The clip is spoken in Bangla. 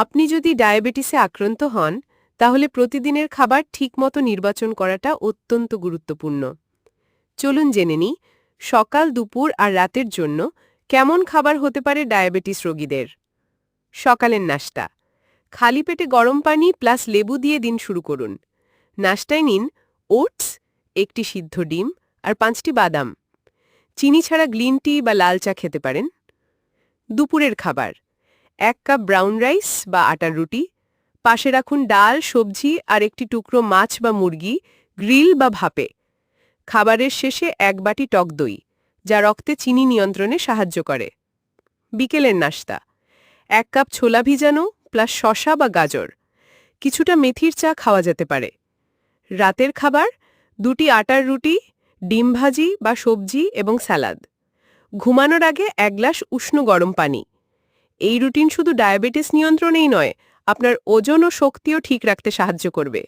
আপনি যদি ডায়াবেটিসে আক্রান্ত হন, তাহলে প্রতিদিনের খাবার ঠিকমতো নির্বাচন করাটা অত্যন্ত গুরুত্বপূর্ণ। চলুন জেনে নিই, সকাল, দুপুর আর রাতের জন্য কেমন খাবার হতে পারে ডায়াবেটিস রোগীদের। সকালের নাস্তা। খালি পেটে গরম পানি প্লাস লেবু দিয়ে দিন শুরু করুন। নাস্তায় নিন ওটস, একটি সিদ্ধ ডিম আর পাঁচটি বাদাম। চিনি ছাড়া গ্রিন টি বা লাল চা খেতে পারেন। দুপুরের খাবার। এক কাপ ব্রাউন রাইস বা আটার রুটি, পাশে রাখুন ডাল, সবজি আর একটি টুকরো মাছ বা মুরগি, গ্রিল বা ভাপে। খাবারের শেষে এক বাটি টক দই, যা রক্তে চিনি নিয়ন্ত্রণে সাহায্য করে। বিকেলের নাস্তা, এক কাপ ছোলা ভিজানো প্লাস শশা বা গাজর। কিছুটা মেথির চা খাওয়া যেতে পারে। রাতের খাবার, দুটি আটার রুটি, ডিম ভাজি বা সবজি এবং স্যালাদ। ঘুমানোর আগে এক গ্লাস উষ্ণ গরম পানি। এই রুটিন শুধু ডায়াবেটিস নিয়ন্ত্রণেই নয় আপনার ওজন ও শক্তিও ঠিক রাখতে সাহায্য করবে।